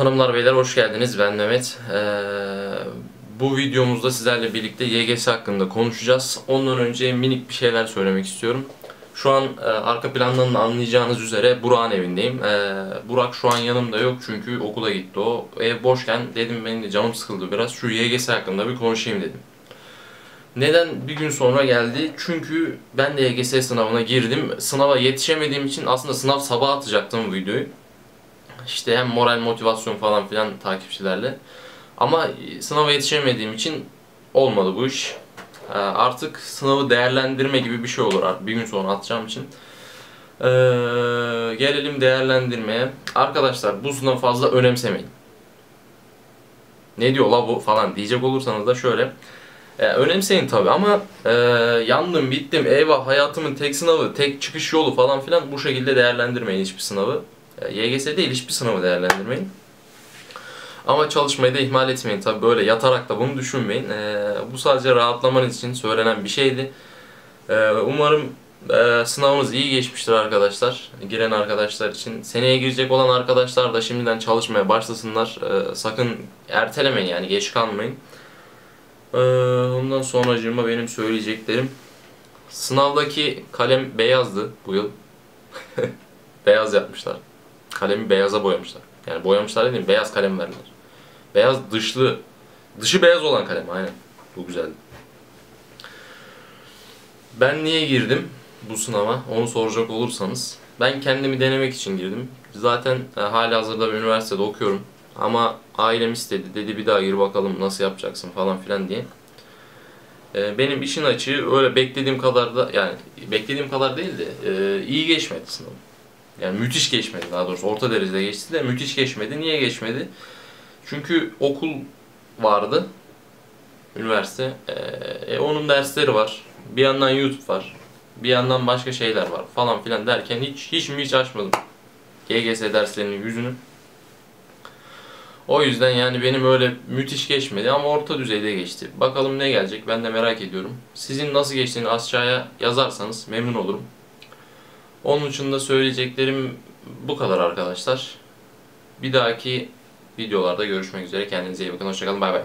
Hanımlar beyler hoş geldiniz. Ben Mehmet. Ee, bu videomuzda sizlerle birlikte YGS hakkında konuşacağız. Ondan önce minik bir şeyler söylemek istiyorum. Şu an e, arka plandan da anlayacağınız üzere Burak'ın evindeyim. Ee, Burak şu an yanımda yok çünkü okula gitti o. Ev boşken dedim benim de canım sıkıldı biraz. Şu YGS hakkında bir konuşayım dedim. Neden bir gün sonra geldi? Çünkü ben de YGS sınavına girdim. Sınava yetişemediğim için aslında sınav sabah atacaktım videoyu. İşte hem moral motivasyon falan filan takipçilerle. Ama sınava yetişemediğim için olmadı bu iş. Ee, Artık sınavı değerlendirme gibi bir şey olur bir gün sonra atacağım için. Ee, gelelim değerlendirmeye. Arkadaşlar bu sınavı fazla önemsemeyin. Ne diyor la bu falan diyecek olursanız da şöyle. Ee, önemseyin tabi ama e, yandım bittim eyvah hayatımın tek sınavı tek çıkış yolu falan filan bu şekilde değerlendirmeyin hiçbir sınavı. E, YGS değil hiçbir sınavı değerlendirmeyin. Ama çalışmayı da ihmal etmeyin tabi böyle yatarak da bunu düşünmeyin. E, bu sadece rahatlamanız için söylenen bir şeydi. E, umarım e, sınavınız iyi geçmiştir arkadaşlar. Giren arkadaşlar için. Seneye girecek olan arkadaşlar da şimdiden çalışmaya başlasınlar. E, sakın ertelemeyin yani geç kalmayın. E, ondan sonracığıma benim söyleyeceklerim. Sınavdaki kalem beyazdı bu yıl. Beyaz yapmışlar. Kalemi beyaza boyamışlar. Yani boyamışlar dediğim beyaz kalem verdiler. Beyaz dışlı, dışı beyaz olan kalem aynen. Bu güzeldi. Ben niye girdim bu sınava? Onu soracak olursanız. Ben kendimi denemek için girdim. Zaten e, hali hazırda bir üniversitede okuyorum. Ama ailem istedi. Dedi bir daha gir bakalım nasıl yapacaksın falan filan diye. E, benim işin açığı öyle beklediğim kadar da yani beklediğim kadar değil de e, iyi geçmedi sınavım. Yani müthiş geçmedi daha doğrusu. Orta derecede geçti de müthiş geçmedi. Niye geçmedi? Çünkü okul vardı. Üniversite. Ee, e, onun dersleri var. Bir yandan YouTube var. Bir yandan başka şeyler var falan filan derken hiç hiç mi hiç açmadım. YGS derslerinin yüzünü. O yüzden yani benim öyle müthiş geçmedi ama orta düzeyde geçti. Bakalım ne gelecek ben de merak ediyorum. Sizin nasıl geçtiğini aşağıya yazarsanız memnun olurum. Onun için de söyleyeceklerim bu kadar arkadaşlar. Bir dahaki videolarda görüşmek üzere. Kendinize iyi bakın. Hoşçakalın. Bay bay.